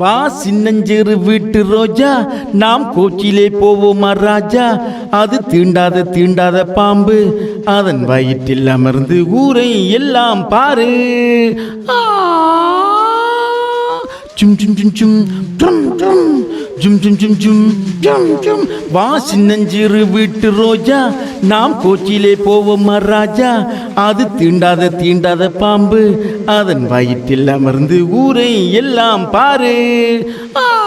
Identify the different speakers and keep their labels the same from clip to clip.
Speaker 1: வா சின்னஞ்சிறு வீட்டு ரோஜா நாம் கோச்சிலே போவோமா ராஜா? அது தீண்டாத தீண்டாத பாம்பு அதன் வயிற்றில் அமர்ந்து ஊரை எல்லாம் பாரு. ஆ! சும் சும் சும் தும் ட்ரம் ட்ரம். ஜும் ஜும் ஜும் ஜும் ஜும் ஜும். வா சின்னஞ்சிறு வீட்டு ரோஜா. நாம் கோச்சிலே போவோம் ராஜா அது தீண்டாத தீண்டாத பாம்பு. அதன் வயிற்றில் அமர்ந்து ஊரை எல்லாம் பாரு. ஆ!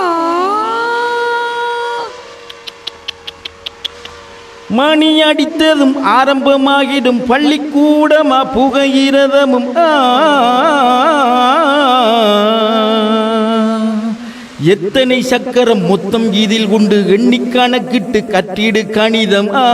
Speaker 1: மணி அடித்ததும் ஆரம்பமாகிடும். பள்ளிக்கூடமா புகையிரதமும். ஆ. எத்தனை சக்கரம் மொத்தம் இதில் உண்டு எண்ணி கணக்கிட்டு கட்டிடு கணிதம் ஆ.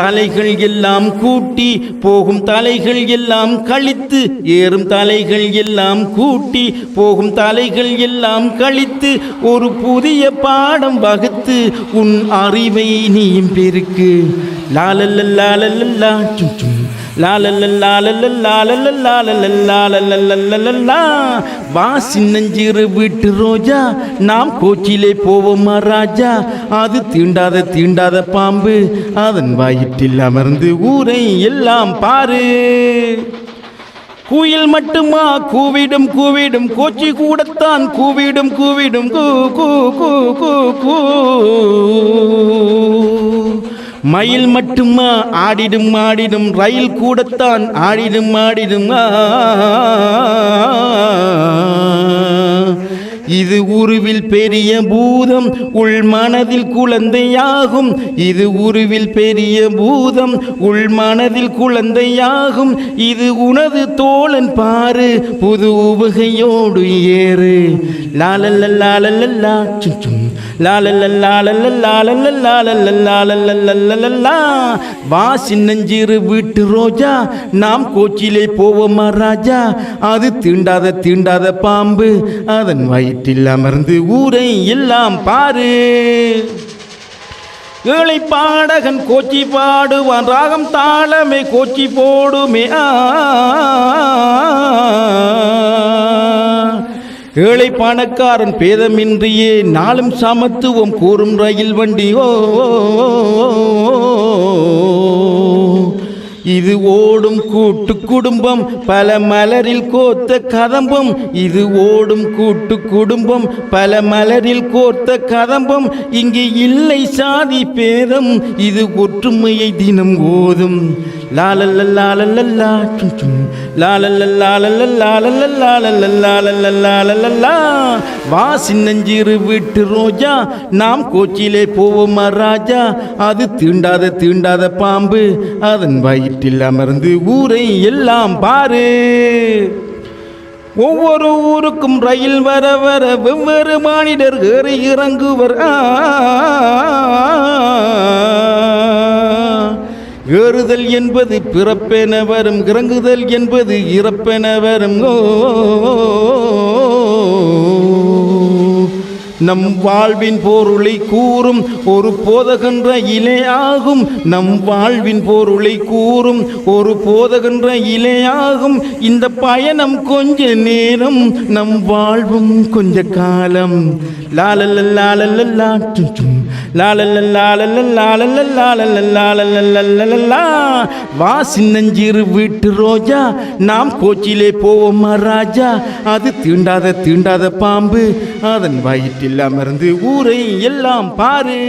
Speaker 1: தலைகள் எல்லாம் கூட்டி போகும் தலைகள் எல்லாம் கழித்து ஏறும் தலைகள் எல்லாம் கூட்டி போகும் தலைகள் எல்லாம் கழித்து ஒரு புதிய பாடம் வகுத்து உன் அறிவை நீயும் பெருக்கு. லாலல்லா சும் சும் வா சின்னஞ்சிறு வீட்டு ரோஜா நாம் கோச்சிலே போவோமா ராஜா அது தீண்டாத தீண்டாத பாம்பு அதன் வயிற்றில் அமர்ந்து ஊரை எல்லாம் பாரு. குயில் மட்டுமா? கூவிடும் கூவிடும். கோச்சி கூடத்தான் கூவிடும் கூவிடும். கூ கூ கூ கூ கூ. மயில் மட்டுமா? ஆடிடும் ஆடிடும். ரயில் கூடத்தான் ஆடிடும் ஆடிடும். ஆ. இது உருவில் பெரிய பூதம் உள் மனதில் குழந்தையாகும். இது உருவில் பெரிய பூதம் உள் மனதில் குழந்தையாகும். இது உனது தோழன் பாரு புது உவகையோடு ஏறு. லாலல்லா சும் சும். வா சின்னஞ்சிறு வீட்டு ரோஜா நாம் கோச்சிலே போவோமா ராஜா அது தீண்டாத தீண்டாத பாம்பு அதன் வயிற்றில் அமர்ந்து ஊரை எல்லாம் பாரு ஏழை பாடகன் கோச்சி பாடுவான் ராகம் தாளமே கோச்சி போடுமே ஆ ஏழை பணக்காரன் பேதமின்றியே நாளும் சமத்துவம் கூறும் ரயில் வண்டி. ஓ இது ஓடும் கூட்டு குடும்பம் பல மலரில் கோத்த கதம்பம். இது ஓடும் கூட்டு குடும்பம் பல மலரில் கோர்த்த கதம்பம். இங்கு இல்லை சாதி பேதம் இது ஒற்றுமையை தினம் ஓதும். சும் சும் வா சின்னஞ்சிறு வீட்டு ரோஜா நாம் கோச்சிலே போவோமா ராஜா அது தீண்டாத தீண்டாத பாம்பு அதன் வயிற்றில் அமர்ந்து ஊரை எல்லாம் பாரு ஒவ்வொரு ஊருக்கும் ரயில் வர வர வெவ்வேறு மானிடர் ஏறி இறங்குவர் ஆ. ஏறுதல் என்பது பிறப்பென வரும் இறங்குதல் என்பது இறப்பென வரும் ஓ நம் வாழ்வின் பொருளை கூறும் ஒரு போதகன்ற இலையாகும் நம் வாழ்வின் பொருளை கூறும் ஒரு போதகன்ற இலையாகும் இந்த பயணம் கொஞ்ச நேரம் நம் வாழ்வும் கொஞ்ச காலம். லாலல்ல லாலல்ல சும் வா சின்னஞ்சிறு வீட்டு ரோஜா நாம் கோச்சிலே போவோமா ராஜா அது தீண்டாத தீண்டாத பாம்பு அதன் வயிற்றில் அமர்ந்து ஊரை எல்லாம் பாரு